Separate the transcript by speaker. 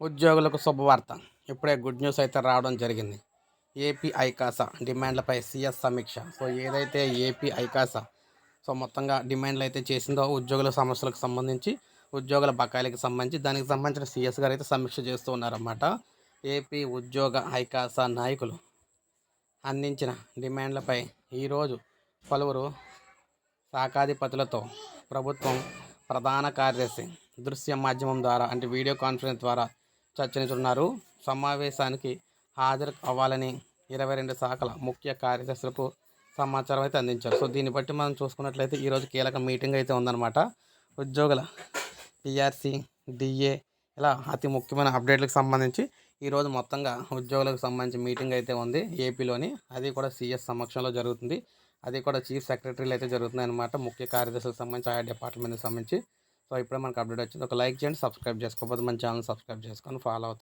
Speaker 1: ఉద్యోగులకు శుభవార్త. ఇప్పుడే గుడ్ న్యూస్ అయితే రావడం జరిగింది. ఏపీ ఐకాసా డిమాండ్లపై సీఎస్ సమీక్ష. సో ఏదైతే ఏపీ ఐకాసా సో మొత్తంగా డిమాండ్లు అయితే చేసిందో ఉద్యోగుల సమస్యలకు సంబంధించి ఉద్యోగుల బకాయిలకు సంబంధించి దానికి సంబంధించిన సీఎస్ గారు అయితే సమీక్ష చేస్తూ ఉన్నారన్నమాట. ఏపీ ఉద్యోగ ఐకాసా నాయకులు అందించిన డిమాండ్లపై ఈరోజు పలువురు శాఖాధిపతులతో ప్రభుత్వం ప్రధాన కార్యదర్శి దృశ్య మాధ్యమం ద్వారా అంటే వీడియో కాన్ఫరెన్స్ ద్వారా చర్చించున్నారు సమావేశానికి హాజరు అవ్వాలని ఇరవై రెండు శాఖల ముఖ్య కార్యదర్శులకు సమాచారం అయితే అందించారు. సో దీన్ని బట్టి మనం చూసుకున్నట్లయితే ఈరోజు కీలక మీటింగ్ అయితే ఉందన్నమాట. ఉద్యోగుల పిఆర్సీ డిఏ ఇలా అతి ముఖ్యమైన అప్డేట్లకు సంబంధించి ఈరోజు మొత్తంగా ఉద్యోగులకు సంబంధించి మీటింగ్ అయితే ఉంది. ఏపీలోని అది కూడా సీఎస్ సమక్షంలో జరుగుతుంది. అది కూడా చీఫ్ సెక్రటరీలు అయితే జరుగుతున్నాయి అనమాట ముఖ్య కార్యదర్శులకు సంబంధించి ఆయా డిపార్ట్మెంట్కి సంబంధించి సో ఇప్పుడే మనకు అప్డేట్ వచ్చింది. ఒక లైక్ చేయండి సబ్స్క్రైబ్ చేసుకోకపోతే మన ఛానల్ సబ్స్క్రైబ్ చేసుకొని ఫాలో అవుతుంది